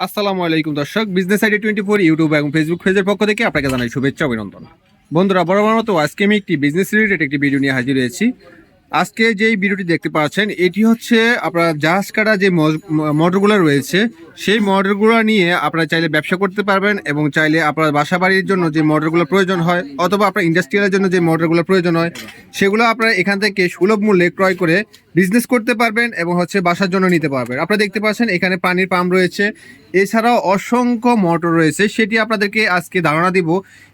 আসসালামু আলাইকুম দর্শক business ID twenty four YouTube এবং ফেসবুক পেজের পক্ষ থেকে আপনাকে জানাই শুভেচ্ছা অভিনন্দন। বন্ধুরা, বরাবর মতো আজকে আমি একটি বিজনেস রিলেটেড একটি ভিডিও নিয়ে হাজির হয়েছি। আজকে যেই ভিডিওটি দেখতে পাচ্ছেন, এটি হচ্ছে আপনার জাহাজ কাটা যে মোটরগুলো রয়েছে সেই মোটরগুলো নিয়ে আপনারা চাইলে ব্যবসা করতে পারবেন এবং চাইলে আপনার বাসা বাড়ির জন্য যে মোটরগুলো প্রয়োজন হয়, অথবা আপনার ইন্ডাস্ট্রিয়ালের জন্য যে মোটরগুলো প্রয়োজন হয়, সেগুলো আপনারা এখান থেকে সুলভ মূল্যে ক্রয় করে বিজনেস করতে পারবেন এবং হচ্ছে বাসার জন্য নিতে পারবেন। আপনারা দেখতে পাচ্ছেন এখানে পানির পাম্প রয়েছে। এছাড়াও অসংখ্য মোটর রয়েছে। সেটি আপনাদেরকে আজকে ধারণা দিব।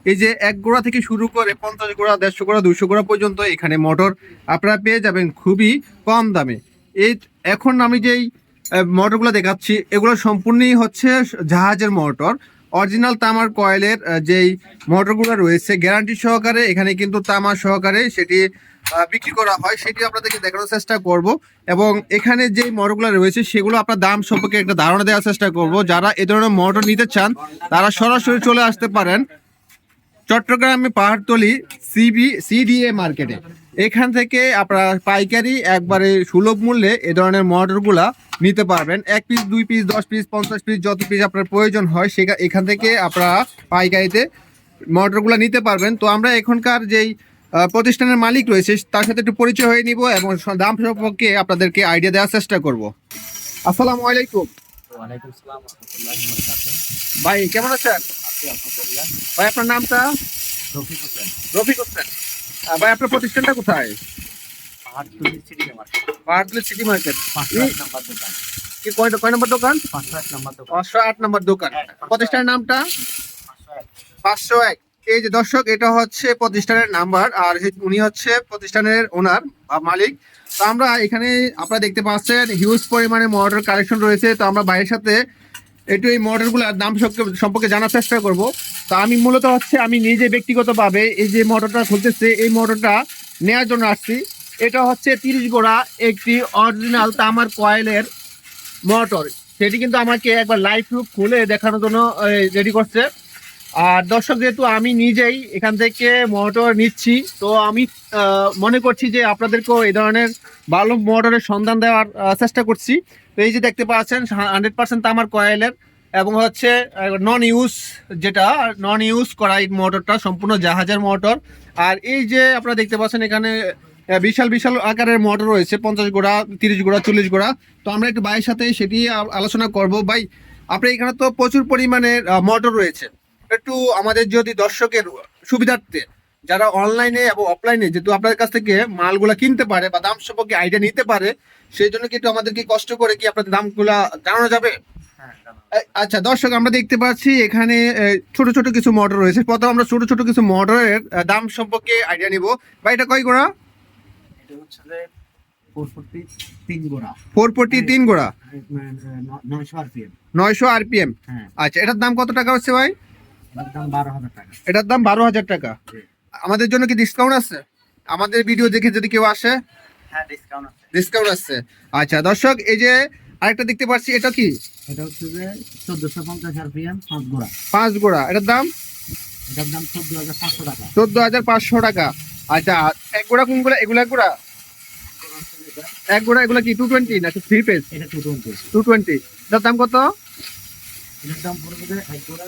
এই যে এক গোড়া থেকে শুরু করে পঞ্চাশ গোড়া, দেড়শো গোড়া, দুশো গোড়া পর্যন্ত এখানে মোটর আপনারা পেয়ে যাবেন খুবই কম দামে। এই এখন আমি যেই মোটরগুলো দেখাচ্ছি। এগুলো সম্পূর্ণই হচ্ছে জাহাজের মোটর। অরিজিনাল তামার কয়েলের যেই মোটরগুলো রয়েছে, গ্যারান্টি সহকারে এখানে কিন্তু তামা সহকারে সেটি বিক্রি করা হয়। সেটি আপনাদেরকে দেখানোর চেষ্টা করব। এবং এখানে যে মোটরগুলো রয়েছে, সেগুলো আপনার দাম সম্পর্কে একটা ধারণা দেওয়ার চেষ্টা করব। যারা এ ধরনের মোটর নিতে চান, তারা সরাসরি চলে আসতে পারেন। চট্টগ্রামে পাহাড়তলি সিবি সিডিএ মার্কেটে এখান থেকে আপনারা পাইকারি একবারে সুলভ মূল্যে এ ধরনের মোটরগুলা নিতে পারবেন। এক পিস দুই পিস দশ পিস পঞ্চাশ পিস যত পিস আপনার প্রয়োজন হয় সে এখান থেকে আপনারা পাইকারিতে মোটরগুলো নিতে পারবেন। তো আমরা এখনকার যেই প্রতিষ্ঠানের মালিক রয়েছে তার সাথে একটু পরিচয় হয়ে নিব এবং দাম সম্পর্কে আপনাদেরকে আইডিয়া দেওয়ার চেষ্টা করব। আসসালামু আলাইকুম। ভাই কেমন আছেন? ভাই আপনার নামটা? রফিক হোসেন। রফিক হোসেন। ভাই আপনার প্রতিষ্ঠানটা কোথায়? Pahartali city market. নম্বর কি কয় কয় নম্বর দোকান? পাঁচশো আট নম্বর দোকান। প্রতিষ্ঠানের নামটা? পাঁচশো এক। এই যে দর্শক এটা হচ্ছে প্রতিষ্ঠানের নাম্বার আর উনি হচ্ছে প্রতিষ্ঠানের ওনার বা মালিক। তো আমরা এখানে আপনারা দেখতে পাচ্ছেন হিউজ পরিমাণে মডেল কালেকশন রয়েছে। তো আমরা বাইরের সাথে একটু এই মডেলগুলোর দাম সম্পর্কে জানার চেষ্টা করব। তা আমি মূলত হচ্ছে, আমি নিজে ব্যক্তিগতভাবে এই যে মোটরটা খুলতেছে, এই মোটরটা নেওয়ার জন্য আসছি। এটা হচ্ছে তিরিশ গোড়া একটি অরিজিনাল তামার কয়েলের মোটর। সেটি কিন্তু আমাকে একবার লাইভ প্রুফ খুলে দেখানোর জন্য রেডি করছে। আর দর্শক, যেহেতু আমি নিজেই এখান থেকে মোটর নিচ্ছি, তো আমি মনে করছি যে আপনাদেরকেও এই ধরনের ভালো মোটরের সন্ধান দেওয়ার চেষ্টা করছি। তো এই যে দেখতে পাচ্ছেন হান্ড্রেড পার্সেন্ট তামার কয়েলের এবং হচ্ছে নন ইউজ যেটা নন ইউজ করা এই মোটরটা সম্পূর্ণ জাহাজের মোটর আর এই যে আপনারা দেখতে পাচ্ছেন এখানে বিশাল বিশাল আকারের মোটর রয়েছে, পঞ্চাশ গোড়া, তিরিশ গোড়া, চল্লিশ গোড়া। তো আমরা একটু ভাইয়ের সাথে সেটি আলোচনা করব। ভাই আপনার এখানে তো প্রচুর পরিমাণে মোটর রয়েছে। একটু আমাদের যদি দর্শকের সুবিধার্থে যারা অনলাইনে এবং অফলাইনে যেহেতু আপনাদের কাছ থেকে মালগুলা কিনতে পারে বা দাম সম্পর্কে আইডিয়া নিতে পারে সেই জন্য কি একটু আমাদেরকে কষ্ট করে কি আপনাদের দামগুলা জানানো যাবে? হ্যাঁ আচ্ছা দর্শক আমরা দেখতে পাচ্ছি এখানে ছোট ছোট কিছু মোটর রয়েছে। প্রথম আমরা ছোট ছোট কিছু মোটরের দাম সম্পর্কে আইডিয়া নিব। বা এটা কয় গোড়া? এটা হচ্ছে যে তিন গোড়া। নয়শো আরপিএম হ্যাঁ। আচ্ছা এটার দাম কত টাকা হচ্ছে ভাই? এটার দাম বারো হাজার টাকা। আমাদের জন্য কি ডিসকাউন্ট আছে? আমাদের ভিডিও দেখে যদি কেউ আসে? হ্যাঁ ডিসকাউন্ট আছে। আচ্ছা দর্শক এই যে আরেকটা দেখতে পাচ্ছি এটা কি? এটা হচ্ছে যে চোদ্দশো পঞ্চাশ আরপিএম পাঁচ গোড়া। পাঁচ গোড়া। এটার দাম? এটার দাম চোদ্দ হাজার পাঁচশো টাকা। চোদ্দ হাজার পাঁচশো টাকা। আচ্ছা এক গোড়া কোনগুলো এগুলো এক গোড়া? এক গোড়া এগুলো কি টু টোয়েন্টি না থ্রি পেজ এটা টু টোয়েন্টি টু টোয়েন্টি এটার দাম কত? এটার দাম পড়বে এক গোড়া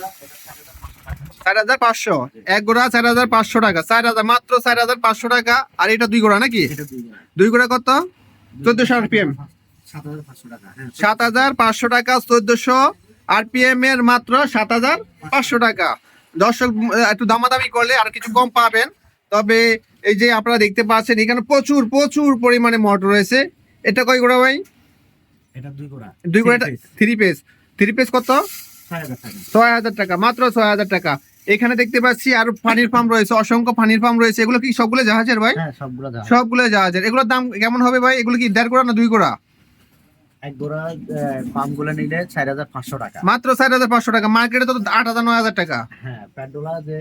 চার হাজার পাঁচশো। চার হাজার পাঁচশো এক গোড়া চার হাজার পাঁচশো টাকা। চার হাজার মাত্র চার হাজার পাঁচশো টাকা। আর এটা দুই গোড়া নাকি? দুই গোড়া। কত? চোদ্দশো সাত হাজার পাঁচশো টাকা হ্যাঁ। চোদ্দশো আরপিএম এর মাত্র সাত হাজার পাঁচশো টাকা। দর্শক একটু দামাদামি করলে আর কিছু কম পাবেন। তবে এই যে আপনারা দেখতে পাচ্ছেন এখানে প্রচুর প্রচুর পরিমাণে মোটর রয়েছে। এটা কয় গোড়া ভাই? এটা দুই গোড়া। দুই গোড়া থ্রি পেজ থ্রি পেজ কত? ছয় হাজার টাকা মাত্র ছয় হাজার টাকা। এখানে দেখতে পাচ্ছি আর পানির পাম্প রয়েছে অসংখ্য পানির পাম্প রয়েছে। এগুলো কি সবগুলো জাহাজের ভাই? হ্যাঁ সবগুলো জাহাজের। এগুলোর দাম কেমন হবে ভাই? এগুলো কি দেড় গোড়া না দুই গোড়া? এক গোড়া পাম্প নিলে চার হাজার পাঁচশো টাকা। মাত্র চার হাজার পাঁচশো টাকা। মার্কেটে তো আট হাজার নয় হাজার টাকা। হ্যাঁ যে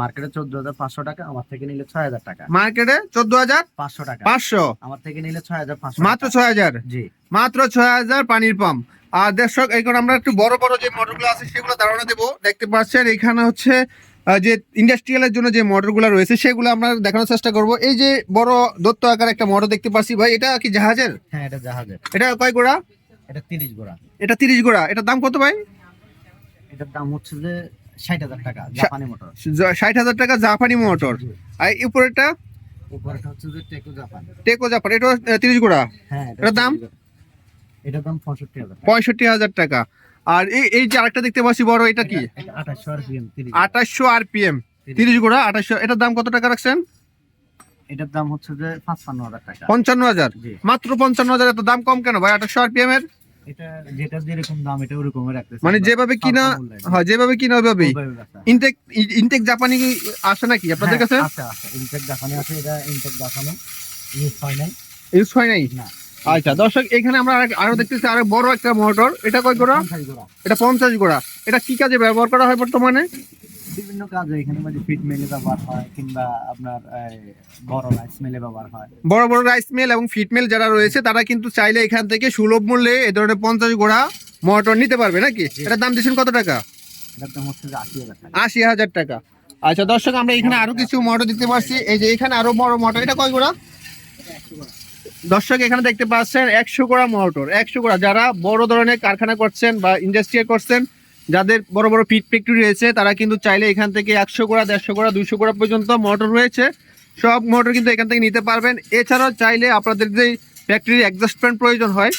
মার্কেটে চোদ্দ হাজার পাঁচশো টাকা আমার থেকে নিলে ছয় হাজার টাকা। মার্কেটে চোদ্দ হাজার পাঁচশো টাকা। পাঁচশো? আমার থেকে নিলে ছয় হাজার পাঁচশো মাত্র ছয় হাজার? জি। মাত্র ছয় হাজার পানির পাম্প। আর দর্শক এখন আমরা একটু বড় বড় যে মোটরগুলো আছে সেগুলো ধারণা দেবো। দেখতে পাচ্ছেন এখানে হচ্ছে যে ইন্ডাস্ট্রিয়ালের জন্য যে মোটরগুলো রয়েছে সেগুলো আমরা দেখানোর চেষ্টা করব। এই যে বড় দত্ত আকার একটা মোটর দেখতে পাচ্ছি ভাই এটা কি জাহাজের? হ্যাঁ এটা জাহাজের। এটা কয় গোড়া? এটা তিরিশ গোড়া। এটা তিরিশ গোড়া। এটার দাম কত ভাই? এটার দাম হচ্ছে যে ষাট হাজার টাকা জাপানি মোটর ষাট হাজার টাকা জাপানি মোটর আর উপরেটা উপরেটা হচ্ছে যে টেকো জাপান টেকো জাপান এটা তিরিশ গোড়া। হ্যাঁ এটার দাম? এটার দাম পঁয়ষট্টি হাজার টাকা। পঁয়ষট্টি হাজার টাকা। আর এই এই যে আরেকটা দেখতে পাচ্ছি বড় এটা কি? আঠাশশো আর পিএম আঠাশশো আর পি এম তিরিশ গোড়া আঠাশশো। এটার দাম কত টাকা রাখছেন? এটার দাম হচ্ছে যে পাঁচপান্ন হাজার টাকা। পঞ্চান্ন হাজার? মাত্র পঞ্চান্ন হাজার এত দাম কম কেন ভাই আঠাশশো আর পি এম এর? এটা যেটা যেরকম দাম এটা ওরকম রাখতেছে। মানে যেভাবে কিনা হয় যেভাবে কিনা ওইভাবেই। ইনটেক ইনটেক জাপানি আসে নাকি আপনাদের কাছে? আছে আছে। ইনটেক জাপানি আছে এটা ইনটেক জাপানি। ইউজ হয় নাই? ইউজ হয় নাই? না। আচ্ছা দর্শক এখানে আমরা আরও দেখতেছি আরও বড় একটা মোটর এটা কয় গোড়া এটা পঞ্চাশ গোড়া এটা কি কাজে ব্যবহার করা হয় বর্তমানে? বিভিন্ন কাজে এখানে মানে ফিট মেলে ব্যবহার হয় কিংবা আপনার বড় রাইস মেলে ব্যবহার হয়। বড় বড় রাইস মিল এবং ফিট মিল যারা রয়েছে তারা কিন্তু চাইলে এখান থেকে সুলভ মূল্যে এই ধরনের পঞ্চাশ গোড়া মোটর নিতে পারবে নাকি? এটার দাম দিচ্ছেন কত টাকা? আশি হাজার টাকা। আচ্ছা দর্শক আমরা এখানে আরও কিছু মোটর দিতে পারছি এই যে এখানে আরও বড় মোটর এটা কয় গোড়া দর্শক, এখানে দেখতে পাচ্ছেন একশো গোড়া মোটর, একশো গোড়া যারা বড় ধরনের কারখানা করছেন বা ইন্ডাস্ট্রিয়াল করছেন, যাদের বড় বড় পিট ফ্যাক্টরি রয়েছে, তারা কিন্তু চাইলে এখান থেকে একশো গোড়া দেড়শো গোড়া দুশো গোড়া পর্যন্ত মোটর রয়েছে। সব মোটর কিন্তু এখান থেকে নিতে পারবেন। এছাড়াও চাইলে আপনাদের যে ফ্যাক্টরির অ্যাডজাস্টমেন্ট প্রয়োজন হয়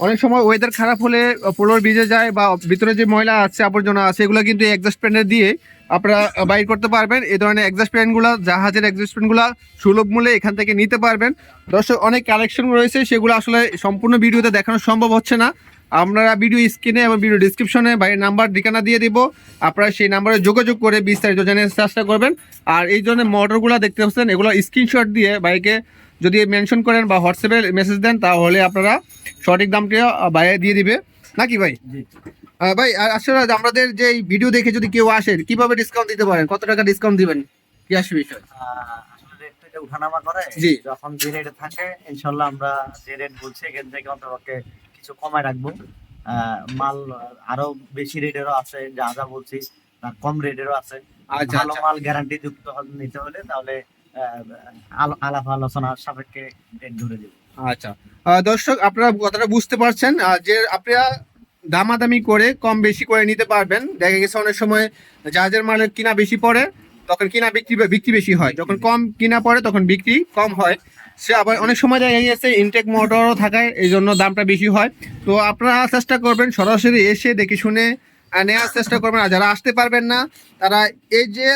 অনেক সময় ওয়েদার খারাপ হলে পোলোর ভিজে যায় বা ভিতরে যে ময়লা আছে, আবর্জনা আছে, এগুলো কিন্তু অ্যাডজাস্টমেন্টে দিয়ে আপনারা বাইর করতে পারবেন। এই ধরনের অ্যাডজাস্টমেন্টগুলো জাহাজের অ্যাডজাস্টমেন্টগুলো সুলভ মূল্যে এখান থেকে নিতে পারবেন। দর্শক, অনেক কালেকশন রয়েছে, সেগুলো আসলে সম্পূর্ণ ভিডিওতে দেখানো সম্ভব হচ্ছে না। আপনারা ভিডিও স্ক্রিনে এবং ভিডিও ডিসক্রিপশনে বাইরের নাম্বার ঠিকানা দিয়ে দিব। আপনারা সেই নাম্বারে যোগাযোগ করে বিস্তারিত জানার চেষ্টা করবেন। আর এই ধরনের মোটরগুলো দেখতে পাচ্ছেন, এগুলো স্ক্রিনশট দিয়ে বাইকে যদি মেনশন করেন বা হোয়াটসঅ্যাপে মেসেজ দেন তাহলে আপনারা সঠিক দামটা বাইরে দিয়ে দিবে। নাকি ভাই? ভাই আর আসলে আমাদের যে ভিডিও দেখে যদি কেউ আসে কীভাবে ডিসকাউন্ট দিতে পারেন? কত টাকা ডিসকাউন্ট দিবেন? কি আসবে বিষয়? উঠানামা করে। যখন যে রেটে থাকে ইনশাল্লাহ আমরা যে রেট বলছি এখান থেকে অন্তপক্ষে কিছু কমায় রাখব। মাল আরও বেশি রেটেরও আছে যা যা বলছি তার কম রেটেরও আছে। আচ্ছা ভালো আচ্ছা। মাল গ্যারান্টি যুক্ত নিতে হলে তাহলে আলাপ আলোচনার সাপেক্ষে ধরে দেবো। আচ্ছা। দর্শক, আপনারা কথাটা বুঝতে পারছেন। যে আপনারা দামাদামি করে কম বেশি করে নিতে পারবেন। দেখা গেছে অনেক সময় জাহাজের মালের কিনা বেশি পড়ে, তখন কিনা বিক্রি বিক্রি বেশি হয়। যখন কম কিনা পড়ে, তখন বিক্রি কম হয়। সে আবার অনেক সময় দেখা গেছে ইনটেক মোটরও থাকায় এই জন্য দামটা বেশি হয়। তো আপনারা চেষ্টা করবেন সরাসরি এসে দেখে শুনে নেওয়ার চেষ্টা করবেন। আর যারা আসতে পারবেন না, তারা এই যে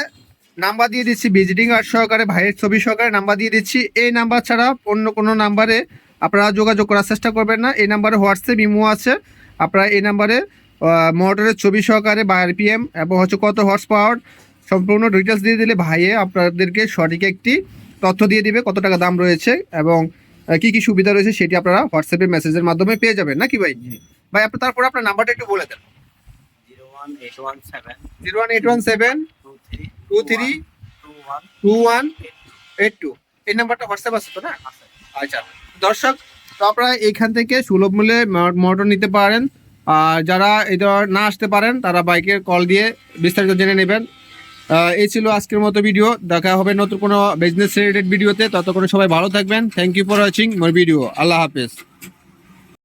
নাম্বার দিয়ে দিচ্ছি ভিজিটিং কার্ড সহকারে ভাইয়ের ছবি সহকারে নাম্বার দিয়ে দিচ্ছি। এই নাম্বার ছাড়া অন্য কোনো নাম্বারে আপনারা যোগাযোগ করার চেষ্টা করবেন না। এই নাম্বারে হোয়াটসঅ্যাপ ইমো আছে। আপনারা এই নাম্বারে মোটরের ছবি সহকারে বা আরপিএম এবং হচ্ছে কত হর্স পাওয়ার সম্পূর্ণ ডিটেলস দিয়ে দিলে ভাইয়ে আপনাদেরকে সঠিক একটি তথ্য দিয়ে দিবে কত টাকা দাম রয়েছে এবং কি কি সুবিধা রয়েছে সেটি আপনারা হোয়াটসঅ্যাপে মেসেজের মাধ্যমে পেয়ে যাবেন। নাকি ভাই? ভাই আপনি তারপরে আপনার নাম্বারটা একটু বলে দেন। Zero one eight one seven. Zero one eight one seven. Two three two one eight two এই নাম্বারটা হোয়াটসঅ্যাপ আছে তো না? আচ্ছা। দর্শক, তো আপনারা এখান থেকে সুলভ মূল্যে মোটর নিতে পারেন। আর যারা ধর না আসতে পারেন, তারা বাইকের কল দিয়ে বিস্তারিত জেনে নেবেন। এই ছিল আজকের মতো ভিডিও দেখা হবে নতুন কোনো বিজনেস রিলেটেড ভিডিওতে ততক্ষণ সবাই ভালো থাকবেন। Thank you for watching more video আল্লাহ হাফেজ।